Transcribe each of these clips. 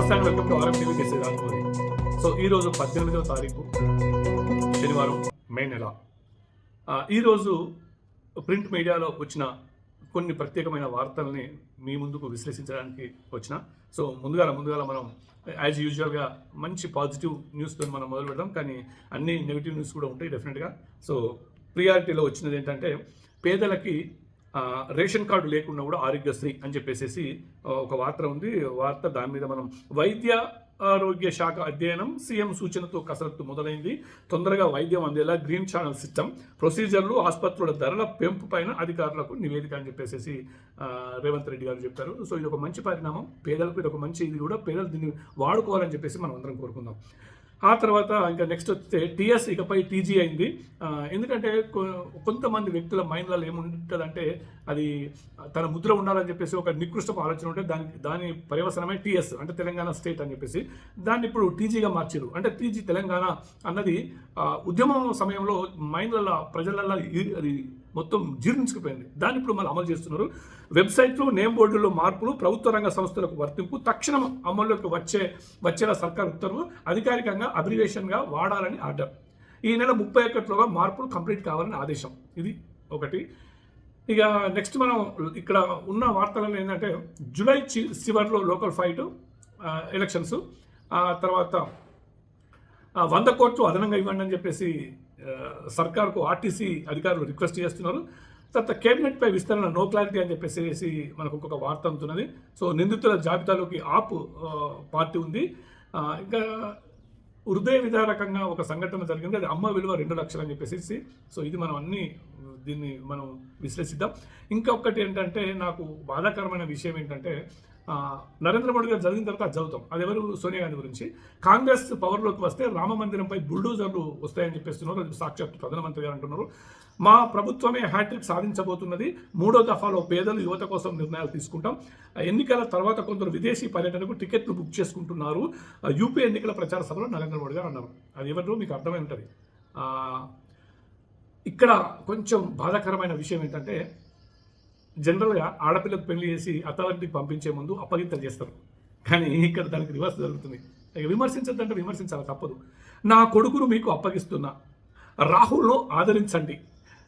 నమస్తే అండి welcome to RM TV so ఈరోజు పద్దెనిమిదవ తారీఖు శనివారం మే నెల. ఈరోజు ప్రింట్ మీడియాలో వచ్చిన కొన్ని ప్రత్యేకమైన వార్తల్ని మీ ముందుకు విశ్లేషించడానికి వచ్చిన. సో ముందుగా ముందుగా మనం యాజ్ యూజువల్గా మంచి పాజిటివ్ న్యూస్తో మనం మొదలు పెడదాం. కానీ అన్ని నెగిటివ్ న్యూస్ కూడా ఉంటాయి డెఫినెట్గా సో ప్రియారిటీలో వచ్చినది ఏంటంటే పేదలకి రేషన్ కార్డు లేకుండా కూడా ఆరోగ్యశ్రీ అని చెప్పేసి ఒక వార్త ఉంది. వార్త దాని మీద మనం వైద్య ఆరోగ్య శాఖ అధ్యయనం సీఎం సూచనతో కసరత్తు మొదలైంది. తొందరగా వైద్యం అందేలా గ్రీన్ ఛానల్ సిస్టమ్ ప్రొసీజర్లు ఆసుపత్రుల ధరల పెంపు పైన అధికారులకు నివేదిక అని చెప్పేసి రేవంత్ రెడ్డి గారు చెప్పారు. సో ఇది ఒక మంచి పరిణామం. పేదలకు ఇది ఒక మంచి ఇది కూడా. పేదలు దీన్ని వాడుకోవాలని చెప్పేసి మనం అందరం కోరుకుందాం. ఆ తర్వాత ఇంకా నెక్స్ట్ వస్తే టీఎస్ ఇకపై టీజీ అయింది. ఎందుకంటే కొ- కొంతమంది వ్యక్తుల మైండ్లలో ఏముంటుందంటే అది తన ముద్ర ఉండాలని చెప్పేసి ఒక నికృష్టపు ఆలోచన ఉంటే దానికి దాని పర్యవసనమే టీఎస్ అంటే తెలంగాణ స్టేట్ అని చెప్పేసి. దాన్ని ఇప్పుడు టీజీగా మార్చారు అంటే టీజీ తెలంగాణ అన్నది ఉద్యమం సమయంలో మైండ్లలో ప్రజలలో అది మొత్తం జీర్ణించుకుపోయింది. దాన్ని ఇప్పుడు మళ్ళీ అమలు చేస్తున్నారు. వెబ్సైట్లు నేమ్ బోర్డుల్లో మార్పులు ప్రభుత్వ రంగ సంస్థలకు వర్తింపు తక్షణం అమల్లోకి వచ్చే వచ్చేలా సర్కార్ ఉత్తర్వు అధికారికంగా అబ్రివేషన్గా వాడాలని ఆర్డర్. ఈ నెల ముప్పై ఒకటిలోగా మార్పులు కంప్లీట్ కావాలని ఆదేశం. ఇది ఒకటి. ఇక నెక్స్ట్ మనం ఇక్కడ ఉన్న వార్తలను ఏంటంటే జూలై చి చివరిలో లోకల్ ఫైట్ ఎలక్షన్స్. తర్వాత వంద కోట్లు అదనంగా ఇవ్వండి అని చెప్పేసి సర్కార్కు ఆర్టీసీ అధికారులు రిక్వెస్ట్ చేస్తున్నారు. తర్వాత కేబినెట్పై విస్తరణ నో క్లారిటీ అని చెప్పేసి మనకు ఒక్కొక్క వార్త అందుతున్నది. సో నిందితుల జాబితాలోకి ఆప్ పార్టీ ఉంది. ఇంకా హృదయ విధారకంగా ఒక సంఘటన జరిగింది. అది అమ్మ విలువ రెండు లక్షలు అని చెప్పేసి సో ఇది మనం అన్ని దీన్ని మనం విశ్లేషిద్దాం. ఇంకొకటి ఏంటంటే నాకు బాధాకరమైన విషయం ఏంటంటే నరేంద్ర మోడీ గారు జరిగిన తర్వాత చదువుతాం అది ఎవరు? సోనియా గాంధీ గురించి. కాంగ్రెస్ పవర్లోకి వస్తే రామ మందిరంపై బుల్డోజర్లు వస్తాయని చెప్పేస్తున్నారు. అది సాక్షాత్ ప్రధానమంత్రి గారు అంటున్నారు. మా ప్రభుత్వమే హ్యాట్రిక్ సాధించబోతున్నది. మూడో దఫాలో పేదలు యువత కోసం నిర్ణయాలు తీసుకుంటాం. ఎన్నికల తర్వాత కొందరు విదేశీ పర్యటనకు టికెట్లు బుక్ చేసుకుంటున్నారు. యూపీ ఎన్నికల ప్రచార సభలో నరేంద్ర మోడీ గారు అన్నారు. అది ఎవరు మీకు అర్థమై ఉంటుంది ఇక్కడ కొంచెం బాధాకరమైన విషయం ఏంటంటే జనరల్గా ఆడపిల్లకు పెళ్ళి చేసి అథారిటీకి పంపించే ముందు అప్పగింతలు చేస్తారు. కానీ ఇక్కడ దానికి రివర్స్ జరుగుతుంది. విమర్శించద్దంటే విమర్శించాలి తప్పదు. నా కొడుకును మీకు అప్పగిస్తున్నా. రాహుల్ను ఆదరించండి.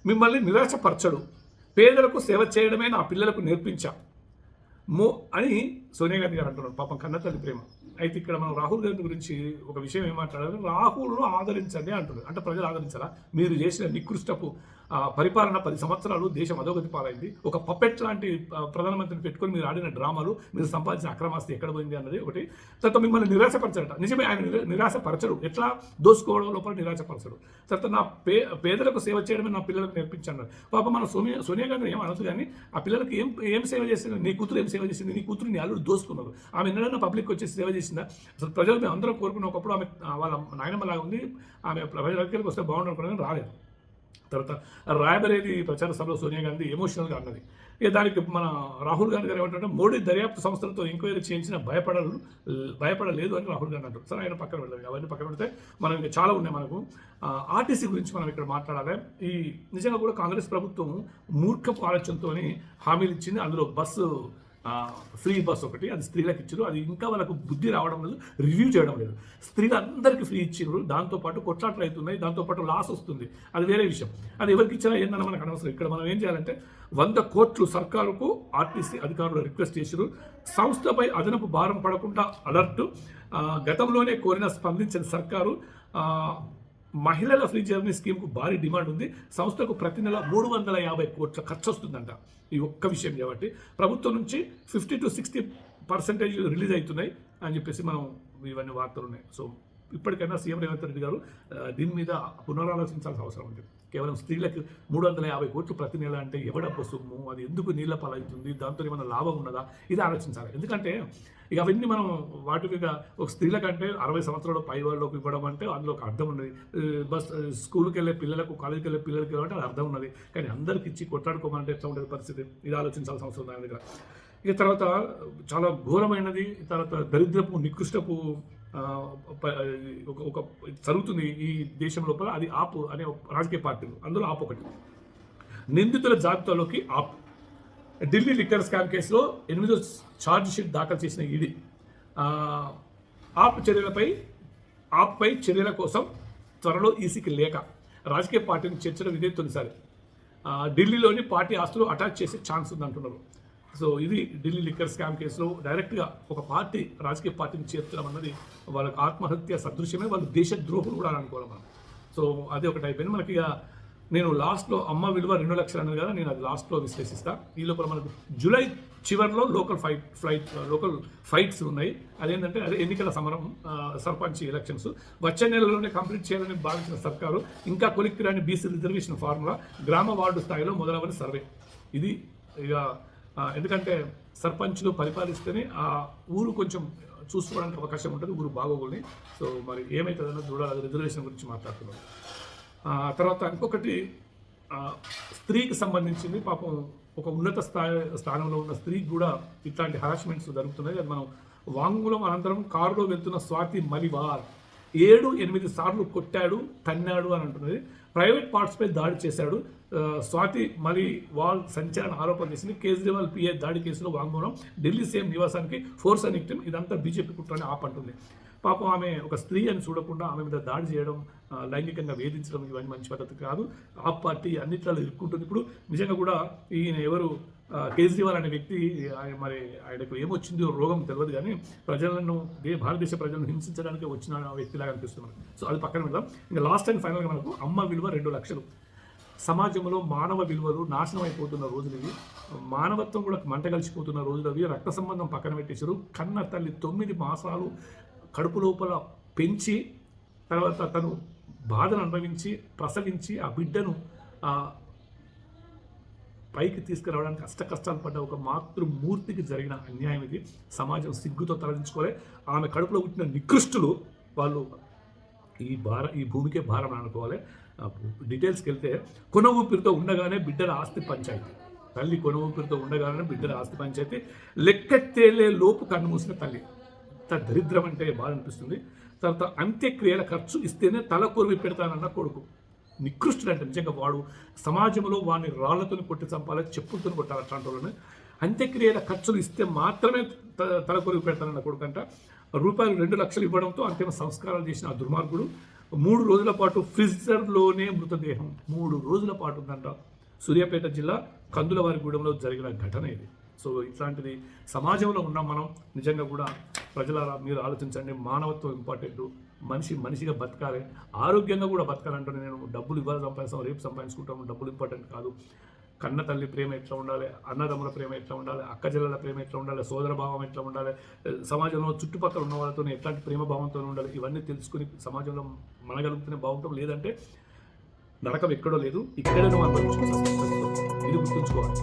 మిమ్మల్ని నిరాశపరచడు. పేదలకు సేవ చేయడమే నా పిల్లలకు నేర్పించా. మో అని సోనియా గాంధీ గారు అంటున్నారు పాపం కన్నతల్లి ప్రేమ. అయితే ఇక్కడ మనం రాహుల్ గాంధీ గురించి ఒక విషయం ఏం మాట్లాడాలి? రాహుల్ను ఆదరించండి అంటున్నారు. అంటే ప్రజలు ఆదరించాలా మీరు చేసిన నికృష్టపు పరిపాలన పది సంవత్సరాలు దేశం అధోగతి పాలైంది. ఒక పప్పెట్ లాంటి ప్రధానమంత్రిని పెట్టుకొని మీరు ఆడిన డ్రామాలు మీరు సంపాదించిన అక్రమాస్తి ఎక్కడ పోయింది అన్నది ఒకటి. తర్వాత మిమ్మల్ని నిరాశపరచడట నిజమే ఆయన నిరా- నిరాశపరచడు ఎట్లా? దోసుకోవడం లోపల నిరాశపరచడు తర్వాత నా పే పేదలకు సేవ చేయడమే నా పిల్లలకు నేర్పించాను పాప మన సోనియా సోనియా గాంధీ ఏం అనదు కానీ ఆ పిల్లలకు ఏం ఏం సేవ చేసింది? నీ కూతురు ఏం సేవ చేసింది? నీ కూతురు నీ అల్లుడు దోసుకున్నారు. ఆమె ఎన్నడన్నా పబ్లిక్ వచ్చేసి సేవ చేసిందా? అసలు ప్రజలు మేము అందరం కోరుకున్న ఒకప్పుడు ఆమె వాళ్ళ నాయనమ్మ లాగా ఉంది. ఆమె ప్రజల దగ్గరికి వస్తే బాగుండు రాలేదు. తర్వాత రాయబరేది ప్రచార సభలో సోనియా గాంధీ ఎమోషనల్గా అన్నది. ఇక దానికి మన రాహుల్ గాంధీ గారు ఏమంటారంటే మోడీ దర్యాప్తు సంస్థలతో ఎంక్వైరీ చేయించిన భయపడలు భయపడలేదు అని రాహుల్ గాంధీ అంటారు. సరే ఆయన పక్కన పెడతాం అవన్నీ పక్కన పెడితే మనం ఇంకా చాలా ఉన్నాయి మనకు. ఆర్టీసీ గురించి మనం ఇక్కడ మాట్లాడాలి. ఈ నిజంగా కూడా కాంగ్రెస్ ప్రభుత్వం మూర్ఖపు ఆలోచనతోని హామీలు ఇచ్చింది. అందులో బస్సు ఫ్రీ బస్ ఒకటి అది స్త్రీలకు ఇచ్చారు. అది ఇంకా వాళ్ళకు బుద్ధి రావడం లేదు రివ్యూ చేయడం లేదు. స్త్రీలు అందరికీ ఫ్రీ ఇచ్చినారు దాంతోపాటు కొట్లాట్లు అవుతున్నాయి దాంతోపాటు లాస్ వస్తుంది. అది వేరే విషయం. అది ఎవరికి ఇచ్చినా ఏందన్న మనకు అనవసరం. ఇక్కడ మనం ఏం చేయాలంటే వంద కోట్లు సర్కారుకు ఆర్టీసీ అధికారులు రిక్వెస్ట్ చేశారు సంస్థపై అదనపు భారం పడకుండా అలర్ట్. గతంలోనే కోరిన స్పందించిన సర్కారు మహిళల ఫ్రీ జర్నీ స్కీమ్కు భారీ డిమాండ్ ఉంది. సంస్థకు ప్రతి నెల మూడు వందల యాభై కోట్ల ఖర్చు వస్తుందంట ఈ ఒక్క విషయం కాబట్టి. ప్రభుత్వం నుంచి fifty to sixty percentage release అవుతున్నాయి అని చెప్పేసి మనం ఇవన్నీ వార్తలు ఉన్నాయి సో ఇప్పటికైనా సీఎం రేవంత్ రెడ్డి గారు దీని మీద పునరాలోచించాల్సిన అవసరం ఉంది. కేవలం స్త్రీలకు మూడు వందల యాభై కోట్లు ప్రతి నెల అంటే ఎవడప్ప సొమ్ము? అది ఎందుకు నీళ్ళ పాలవుతుంది? దాంతో ఏమైనా లాభం ఉన్నదా? ఇది ఆలోచించాలి. ఎందుకంటే ఇక అవన్నీ మనం వాటి మీద ఒక స్త్రీలకంటే అరవై సంవత్సరాల పై వాళ్ళకి ఇవ్వడం అంటే అందులో ఒక అర్థం ఉన్నది. బస్ స్కూల్కి వెళ్ళే పిల్లలకు కాలేజీకి వెళ్ళే పిల్లలకి వెళ్ళాలంటే అది అర్థం ఉన్నది. కానీ అందరికి ఇచ్చి కొట్లాడుకోమంటే ఎట్లా ఉండేది పరిస్థితి? ఇది ఆలోచించాల్సిన అవసరం దాని దగ్గర. ఇక తర్వాత చాలా ఘోరమైనది. తర్వాత దరిద్రపు నికృష్టపు ఒక చదువుతుంది జరుగుతుంది ఈ దేశం లోపల అది ఆపు అనే ఒక రాజకీయ పార్టీలు. అందులో ఆపు ఒకటి. నిందితుల జాబితాలోకి ఆప్. ఢిల్లీ లిక్కర్ స్కామ్ కేసులో ఎనిమిదో ఛార్జ్ షీట్ దాఖలు చేసిన ఈడీ. ఆప్ చర్యలపై ఆప్పై చర్యల కోసం త్వరలో ఈసీకి లేక రాజకీయ పార్టీని చేర్చడం ఇదే తొలిసారి. ఢిల్లీలోని పార్టీ ఆస్తులు అటాచ్ చేసే ఛాన్స్ ఉందంటున్నారు. సో ఇది ఢిల్లీ లిక్కర్ స్కామ్ కేసులో డైరెక్ట్గా ఒక పార్టీ రాజకీయ పార్టీని చేర్చడం అన్నది వాళ్ళకి ఆత్మహత్య సదృశ్యమే వాళ్ళు దేశద్రోహులు కూడా అనుకోవాలి మనం. సో అదే ఒకటి అయిపోయింది. మనకి ఇక నేను లాస్ట్లో అమ్మ విలువ రెండు లక్షలు అన్నది కదా నేను అది లాస్ట్లో విశ్లేషిస్తా. ఈ లోపల మనకు జూలై చివరిలో local fight flight local fights ఉన్నాయి. అదేంటంటే అదే ఎన్నికల సమరం సర్పంచ్ ఎలక్షన్స్. వచ్చే నెలలోనే కంప్లీట్ చేయాలని భావించిన సర్కారు ఇంకా కొలిక్కిరాని బీసీ రిజర్వేషన్ ఫార్ములా గ్రామ వార్డు స్థాయిలో మొదలవని సర్వే. ఇది ఇక ఎందుకంటే సర్పంచ్లు పరిపాలిస్తేనే ఆ ఊరు కొంచెం చూసుకోవడానికి అవకాశం ఉంటుంది ఊరు బాగోగుల్ని. సో మరి ఏమవుతుందన్నది చూడాలి రిజర్వేషన్ గురించి మాట్లాడుతున్నాం తర్వాత ఇంకొకటి స్త్రీకి సంబంధించింది పాపం ఒక ఉన్నత స్థాయి స్థానంలో ఉన్న స్త్రీకి కూడా ఇట్లాంటి హరాస్మెంట్స్ జరుగుతున్నాయి. అది మనం వాంగ్మూలం అనంతరం కారులో వెళ్తున్న స్వాతి మలివార్. ఏడు ఎనిమిది సార్లు కొట్టాడు తన్నాడు అని అంటున్నది. ప్రైవేట్ పార్ట్స్పై దాడి చేశాడు. స్వాతి మరి వాల్ సంచలన ఆరోపణ చేసింది. కేజ్రీవాల్ పిఏ దాడి కేసులో వాంగ్మూలం. ఢిల్లీ సీఎం నివాసానికి ఫోర్స్ అని ఇదంతా బీజేపీ కుట్రని ఆపంటుంది. పాపం ఆమె ఒక స్త్రీ అని చూడకుండా ఆమె మీద దాడి చేయడం లైంగికంగా వేధించడం ఇవన్నీ మంచి పద్ధతి కాదు. ఆ పార్టీ అన్నిట్లో ఇరుక్కుంటుంది. ఇప్పుడు నిజంగా కూడా ఈయన ఎవరు? కేజ్రీవాల్ అనే వ్యక్తి ఆయన మరి ఆయనకు ఏమొచ్చిందో రోగం తెలియదు కానీ ప్రజలను దే- భారతదేశ ప్రజలను హింసించడానికి వచ్చిన వ్యక్తిలాగా అనిపిస్తున్నారు సో అది పక్కన పెడదాం. ఇంకా లాస్ట్ అండ్ ఫైనల్గా మనకు అమ్మ విలువ రెండు లక్షలు. సమాజంలో మానవ విలువలు నాశనం అయిపోతున్న రోజులు ఇవి. మానవత్వం కూడా మంట కలిసిపోతున్న రోజులు అవి. రక్త సంబంధం పక్కన పెట్టేశారు. కన్న తల్లి తొమ్మిది మాసాలు కడుపు లోపల పెంచి తర్వాత తను బాధను అనుభవించి ప్రసవించి ఆ బిడ్డను ఆ, పైకి తీసుకురావడానికి అష్ట కష్టాలు పడ్డ ఒక మాతృమూర్తికి జరిగిన అన్యాయం ఇది. సమాజం సిగ్గుతో తరలించుకోవాలి ఆమె కడుపులో పుట్టిన నికృష్టులు వాళ్ళు ఈ భార ఈ భూమికే భారం అనుకోవాలి. డీటెయిల్స్కి వెళ్తే కొన ఊపిరితో ఉండగానే బిడ్డల ఆస్తి పంచాయతీ. తల్లి కొన ఊపిరితో ఉండగానే బిడ్డల ఆస్తి పంచాయతీ. లెక్క తేలే లోపు కన్ను మూసిన తల్లి. దరిద్రం అంటే బాధ అనిపిస్తుంది. తర్వాత అంత్యక్రియల ఖర్చు ఇస్తేనే తల కొరివి పెడతానన్న కొడుకు. నికృష్టుడు అంటే నిజంగా వాడు సమాజంలో వాడిని రాళ్ళతో కొట్టి చంపాలి చెప్పులతో కొట్టాలి అట్లాంటి వాళ్ళని అంత్యక్రియల ఖర్చులు ఇస్తే మాత్రమే తలకొరికి తల పెడతానన్న కొడుకంట. రూపాయలు రెండు లక్షలు ఇవ్వడంతో అంతిమ సంస్కారాలు చేసిన ఆ దుర్మార్గుడు మూడు రోజుల పాటు ఫ్రిజర్లోనే మృతదేహం. మూడు రోజుల పాటు ఉందంట. సూర్యాపేట జిల్లా కందులవారిగూడెంలో జరిగిన ఘటన ఇది. సో ఇట్లాంటిది సమాజంలో ఉన్నాం మనం. నిజంగా కూడా ప్రజలారా మీరు ఆలోచించండి. మానవత్వం ఇంపార్టెంట్ మనిషి మనిషిగా బతకాలి. ఆరోగ్యంగా కూడా బతకాలంటే నేను డబ్బులు ఇవ్వాలి సంపాదిస్తాం రేపు సంపాదించుకుంటాము డబ్బులు ఇంపార్టెంట్ కాదు. కన్న తల్లి ప్రేమ ఎట్లా ఉండాలి? అన్నదమ్ముల ప్రేమ ఎట్లా ఉండాలి? అక్క చెల్లెల ప్రేమ ఎట్లా ఉండాలి? సోదర భావం ఎట్లా ఉండాలి? సమాజంలో చుట్టుపక్కల ఉన్న వాళ్ళతో ఎట్లాంటి ప్రేమ భావంతో ఉండాలి? ఇవన్నీ తెలుసుకుని సమాజంలో మనగలుగుతూనే బాగుంటాం లేదంటే నరకం ఎక్కడో లేదు. ఇక్కడే ఇది గుర్తుంచుకోవాలి.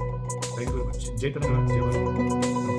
థ్యాంక్ యూ వెరీ మచ్ జై తెలంగాణ. జై